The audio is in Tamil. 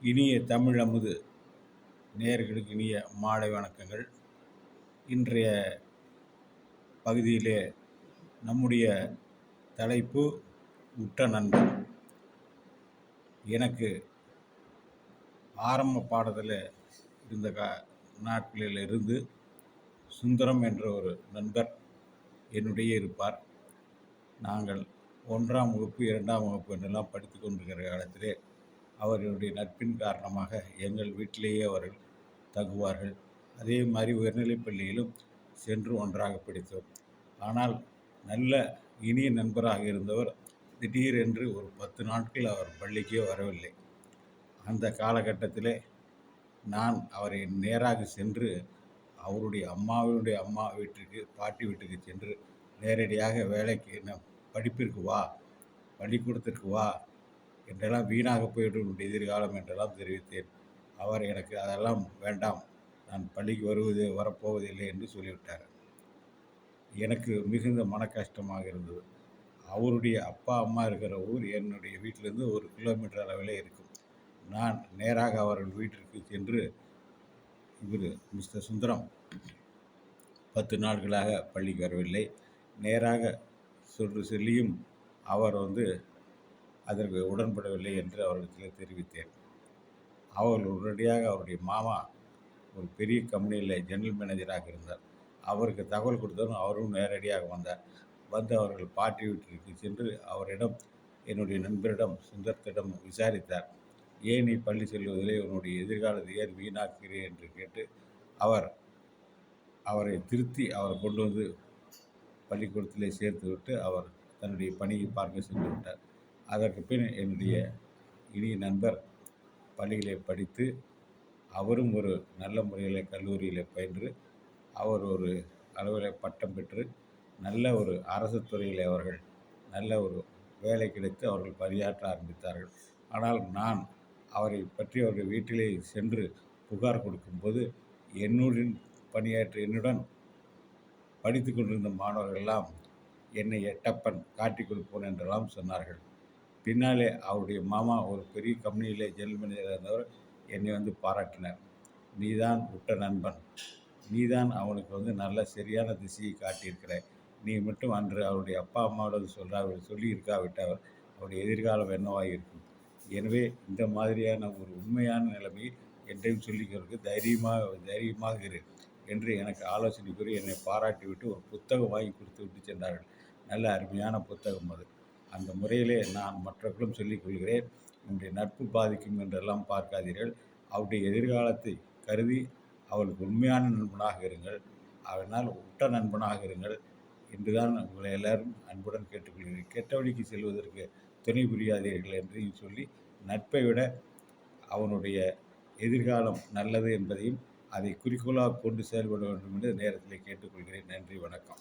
இனிய தமிழ் அமுது நேர்களுக்கு இனிய மாலை வணக்கங்கள். இன்றைய பகுதியிலே நம்முடைய தலைப்பு உற்ற நண்பன். எனக்கு ஆரம்ப பாடத்தில் இருந்த கா நாட்களில் இருந்து சுந்தரம் என்ற ஒரு நண்பர் என்னுடைய இருப்பார். நாங்கள் ஒன்றாம் வகுப்பு இரண்டாம் வகுப்பு என்றெல்லாம் படித்து கொண்டிருக்கிற காலத்திலே அவர்களுடைய நட்பின் காரணமாக எங்கள் வீட்டிலேயே அவர்கள் தங்குவார்கள். அதே மாதிரி உயர்நிலைப் பள்ளியிலும் சென்று ஒன்றாக படித்தோம். ஆனால் நல்ல இனிய நண்பராக இருந்தவர் திடீரென்று ஒரு பத்து நாட்கள் அவர் பள்ளிக்கே வரவில்லை. அந்த காலகட்டத்திலே நான் அவரை நேராக சென்று அவருடைய அம்மாவினுடைய அம்மா வீட்டிற்கு பாட்டி வீட்டுக்கு சென்று நேரடியாக வேலைக்கு என்ன படிப்பிற்கு வா பள்ளிக்கூடத்திற்கு வா என்றெல்லாம் வீணாக போய்விடும் எதிர்காலம் என்றெல்லாம் தெரிவித்தேன். அவர் எனக்கு அதெல்லாம் வேண்டாம். நான் பள்ளிக்கு வருவது வரப்போவதில்லை என்று சொல்லிவிட்டார். எனக்கு மிகுந்த மன கஷ்டமாக இருந்தது. அவருடைய அப்பா அம்மா இருக்கிற ஊர் என்னுடைய வீட்டிலேருந்து ஒரு கிலோமீட்டர் அளவில் இருக்கும். நான் நேராக அவர்கள் வீட்டிற்கு சென்று இவர் மிஸ்டர் சுந்தரம் பத்து நாட்களாக பள்ளிக்கு வரவில்லை. நேராக சொல்லி சொல்லியும் அவர் வந்து அதற்கு உடன்படவில்லை என்று அவர்களுக்கு தெரிவித்தேன். அவர்கள் உடனடியாக அவருடைய மாமா ஒரு பெரிய கம்பெனியில் ஜெனரல் மேனேஜராக இருந்தார். அவருக்கு தகவல் கொடுத்ததும் அவரும் நேரடியாக வந்தார். வந்து அவர்கள் பாட்டி வீட்டிற்கு சென்று அவரிடம் என்னுடைய நண்பரிடம் சுந்தரத்திடம் விசாரித்தார். ஏன் நீ பள்ளி செல்வதிலே உன்னுடைய எதிர்காலத்தை ஏன் வீணாக்குகிறேன் என்று கேட்டு அவர் அவரை திருத்தி அவரை கொண்டு வந்து பள்ளிக்கூடத்திலே சேர்த்து விட்டு அவர் தன்னுடைய பணியை பார்க்க சென்று விட்டார். அதற்கு பின் என்னுடைய இனிய நண்பர் பள்ளியிலே படித்து அவரும் ஒரு நல்ல முறையில் கல்லூரியில் பயின்று அவர் ஒரு அளவில் பட்டம் பெற்று நல்ல ஒரு அரசு துறையில் அவர்கள் நல்ல ஒரு வேலை கிடைத்து அவர்கள் பணியாற்ற ஆரம்பித்தார்கள். ஆனால் நான் அவரை பற்றி அவர்கள் வீட்டிலே சென்று புகார் கொடுக்கும்போது என்னுடன் பணியாற்ற என்னுடன் படித்து கொண்டிருந்த மாணவர்கள் எல்லாம் என்னை எட்டப்பன் காட்டி கொடுப்போன் என்றெல்லாம் சொன்னார்கள். பின்னாலே அவருடைய மாமா ஒரு பெரிய கம்பெனியில் ஜெனரல் மேனேஜராக இருந்தவர் என்னை வந்து பாராட்டினார். நீதான் உட்ட நண்பன். நீதான் அவனுக்கு வந்து நல்ல சரியான திசையை காட்டியிருக்கிற. நீ மட்டும் அன்று அவருடைய அப்பா அம்மாவோட சொல்கிறார் சொல்லி இருக்காவிட்டால் அவருடைய எதிர்காலம் என்னவாக இருக்கும்? எனவே இந்த மாதிரியான ஒரு உண்மையான நிலைமையை என்றையும் சொல்லிக்கிறதுக்கு தைரியமாக தைரியமாக இரு என்று எனக்கு ஆலோசனை கூறி என்னை பாராட்டி விட்டு ஒரு புத்தகம் வாங்கி கொடுத்து விட்டு சென்றார்கள். நல்ல அருமையான புத்தகம் அது. அந்த முறையிலே நான் மற்றவர்களும் சொல்லிக் கொள்கிறேன் உன்னுடைய நட்பு பாதிக்கும் என்றெல்லாம் பார்க்காதீர்கள். அவருடைய எதிர்காலத்தை கருதி அவளுக்கு உண்மையான நண்பனாக இருங்கள். அதனால் உட்ட நண்பனாக இருங்கள். என்றுதான் உங்களை எல்லாரும் அன்புடன் கேட்டுக்கொள்கிறேன். கெட்ட வழிக்கு செல்வதற்கு துணை புரியாதீர்கள் என்றையும் சொல்லி நட்பை விட அவனுடைய எதிர்காலம் நல்லது என்பதையும் அதை குறிக்கோளாக கொண்டு செயல்பட வேண்டும் என்று நேரத்தில் கேட்டுக்கொள்கிறேன். நன்றி வணக்கம்.